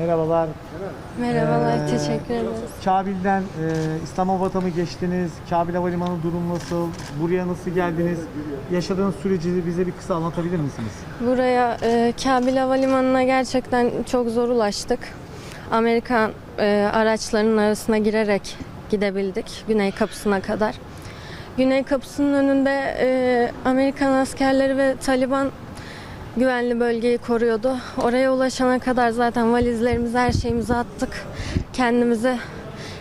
Merhabalar. Merhabalar, Ee, teşekkür ederiz. Kabil'den e, İslamabad'a mı geçtiniz? Kabil Havalimanı durum nasıl? Buraya nasıl geldiniz? Yaşadığınız süreci bize bir kısa anlatabilir misiniz? Buraya e, Kabil Havalimanı'na gerçekten çok zor ulaştık. Amerikan e, araçlarının arasına girerek gidebildik Güney Kapısı'na kadar. Güney Kapısı'nın önünde e, Amerikan askerleri ve Taliban güvenli bölgeyi koruyordu. Oraya ulaşana kadar zaten valizlerimizi, her şeyimizi attık. Kendimizi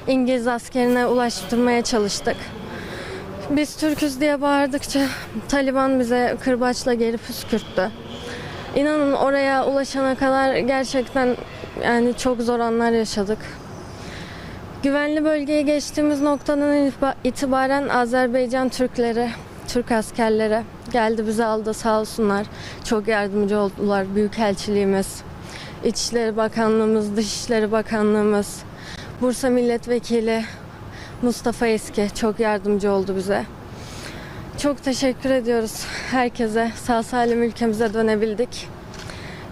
İngiliz askerine ulaştırmaya çalıştık. Biz Türküz diye bağırdıkça Taliban bize kırbaçla geri püskürttü. İnanın oraya ulaşana kadar gerçekten yani çok zor anlar yaşadık. Güvenli bölgeye geçtiğimiz noktadan itiba- itibaren Azerbaycan Türkleri, Türk askerleri geldi bizi aldı sağ olsunlar. Çok yardımcı oldular Büyükelçiliğimiz, İçişleri Bakanlığımız, Dışişleri Bakanlığımız, Bursa Milletvekili Mustafa Eski çok yardımcı oldu bize. Çok teşekkür ediyoruz herkese. Sağ salim ülkemize dönebildik.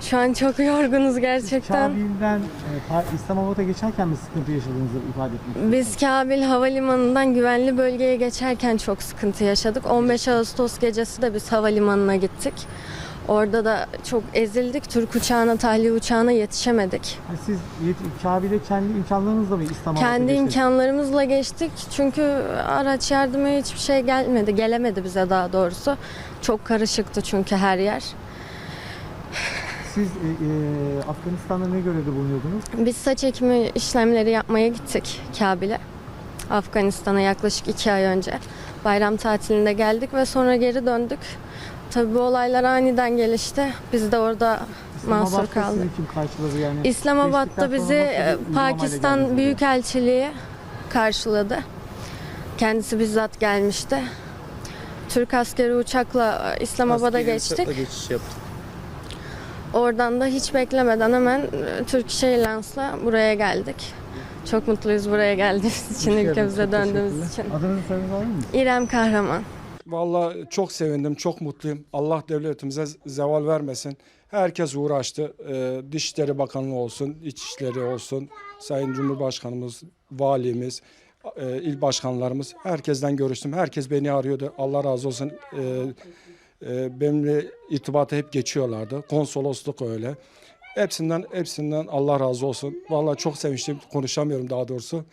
Şu an çok yorgunuz gerçekten. Kabil'den e, İslamabad'a geçerken mi sıkıntı yaşadığınızı ifade etmek Biz Kabil Havalimanı'ndan güvenli bölgeye geçerken çok sıkıntı yaşadık. 15 Ağustos gecesi de biz havalimanına gittik. Orada da çok ezildik. Türk uçağına, tahliye uçağına yetişemedik. Siz yet- Kabil'e kendi imkanlarınızla mı İslamabad'a Kendi geçtiniz? imkanlarımızla geçtik. Çünkü araç yardımı hiçbir şey gelmedi. Gelemedi bize daha doğrusu. Çok karışıktı çünkü her yer. Siz e, e, Afganistan'da ne görevde bulunuyordunuz? Biz saç ekimi işlemleri yapmaya gittik Kabil'e. Afganistan'a yaklaşık iki ay önce. Bayram tatilinde geldik ve sonra geri döndük. Tabii bu olaylar aniden gelişti. Biz de orada mahsur İslamabad'da kaldık. sizi kim karşıladı yani? İslamabad'da Geçtikten bizi sonra nasıl bir e, Pakistan geldiniz? Büyükelçiliği karşıladı. Kendisi bizzat gelmişti. Türk askeri uçakla e, İslamabad'a Askeri geçtik. uçakla geçiş yaptık. Oradan da hiç beklemeden hemen e, Turkish Airlines'la buraya geldik. Çok mutluyuz buraya geldiğimiz için, Hoş geldiniz, ülkemize döndüğümüz için. Adınızı soyadınızı alır mısınız? İrem Kahraman. Vallahi çok sevindim, çok mutluyum. Allah devletimize zeval vermesin. Herkes uğraştı. Ee, Dışişleri Bakanlığı olsun, İçişleri olsun, Sayın Cumhurbaşkanımız, valimiz, e, il başkanlarımız. Herkesten görüştüm. Herkes beni arıyordu. Allah razı olsun. Ee, e, benimle irtibata hep geçiyorlardı. Konsolosluk öyle. Hepsinden hepsinden Allah razı olsun. Vallahi çok sevinçliyim. Konuşamıyorum daha doğrusu.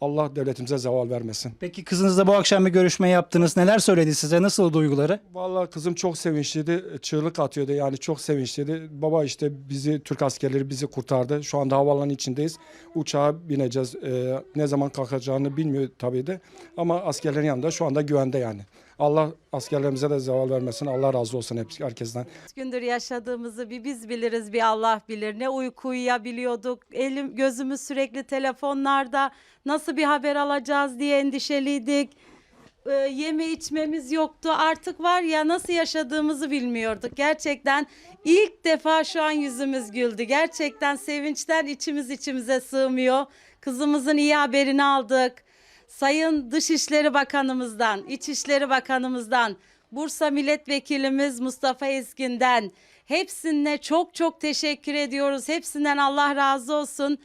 Allah devletimize zeval vermesin. Peki kızınızla bu akşam bir görüşme yaptınız. Neler söyledi size? Nasıl duyguları? Vallahi kızım çok sevinçliydi. Çığlık atıyordu yani çok sevinçliydi. Baba işte bizi Türk askerleri bizi kurtardı. Şu anda havaalanı içindeyiz. Uçağa bineceğiz. Ee, ne zaman kalkacağını bilmiyor tabii de. Ama askerlerin yanında şu anda güvende yani. Allah askerlerimize de zeval vermesin. Allah razı olsun hepsi herkesten. Gündür yaşadığımızı bir biz biliriz bir Allah bilir. Ne uyku uyuyabiliyorduk. Elim gözümüz sürekli telefonlarda. Nasıl bir haber alacağız diye endişeliydik. Ee, yeme içmemiz yoktu. Artık var ya nasıl yaşadığımızı bilmiyorduk. Gerçekten ilk defa şu an yüzümüz güldü. Gerçekten sevinçten içimiz içimize sığmıyor. Kızımızın iyi haberini aldık. Sayın Dışişleri Bakanımızdan, İçişleri Bakanımızdan, Bursa Milletvekilimiz Mustafa Ezgin'den hepsine çok çok teşekkür ediyoruz. Hepsinden Allah razı olsun.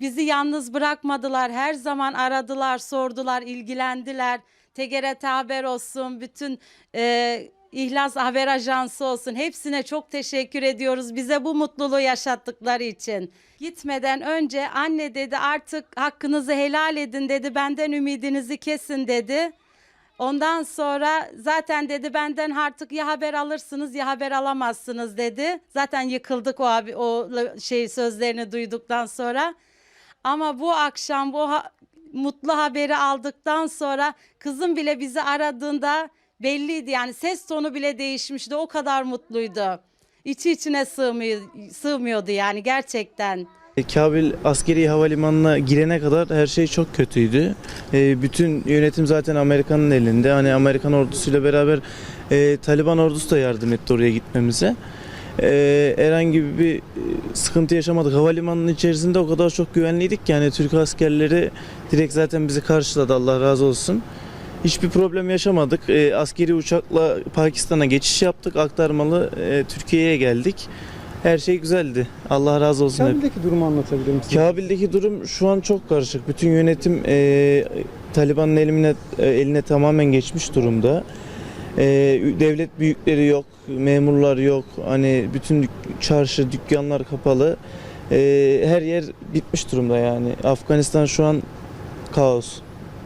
Bizi yalnız bırakmadılar. Her zaman aradılar, sordular, ilgilendiler. TGRT Haber olsun, bütün e, İhlas Haber Ajansı olsun. Hepsine çok teşekkür ediyoruz bize bu mutluluğu yaşattıkları için. Gitmeden önce anne dedi artık hakkınızı helal edin dedi. Benden ümidinizi kesin dedi. Ondan sonra zaten dedi benden artık ya haber alırsınız ya haber alamazsınız dedi. Zaten yıkıldık o abi o şey sözlerini duyduktan sonra. Ama bu akşam bu ha- mutlu haberi aldıktan sonra kızım bile bizi aradığında belliydi yani ses tonu bile değişmişti. O kadar mutluydu. İçi içine sığmıyor, sığmıyordu yani gerçekten. Kabil askeri havalimanına girene kadar her şey çok kötüydü. E, bütün yönetim zaten Amerika'nın elinde. Hani Amerikan ordusuyla beraber e, Taliban ordusu da yardım etti oraya gitmemize. E, herhangi bir e, sıkıntı yaşamadık. Havalimanının içerisinde o kadar çok güvenliydik ki yani Türk askerleri direkt zaten bizi karşıladı Allah razı olsun. Hiçbir problem yaşamadık. E, askeri uçakla Pakistan'a geçiş yaptık. Aktarmalı e, Türkiye'ye geldik. Her şey güzeldi. Allah razı olsun hep. Kabil'deki durumu anlatabilir misiniz? Kabil'deki durum şu an çok karışık. Bütün yönetim e, Taliban'ın eline, e, eline tamamen geçmiş durumda. E, devlet büyükleri yok, memurlar yok. Hani bütün dük- çarşı, dükkanlar kapalı. E, her yer bitmiş durumda yani. Afganistan şu an kaos.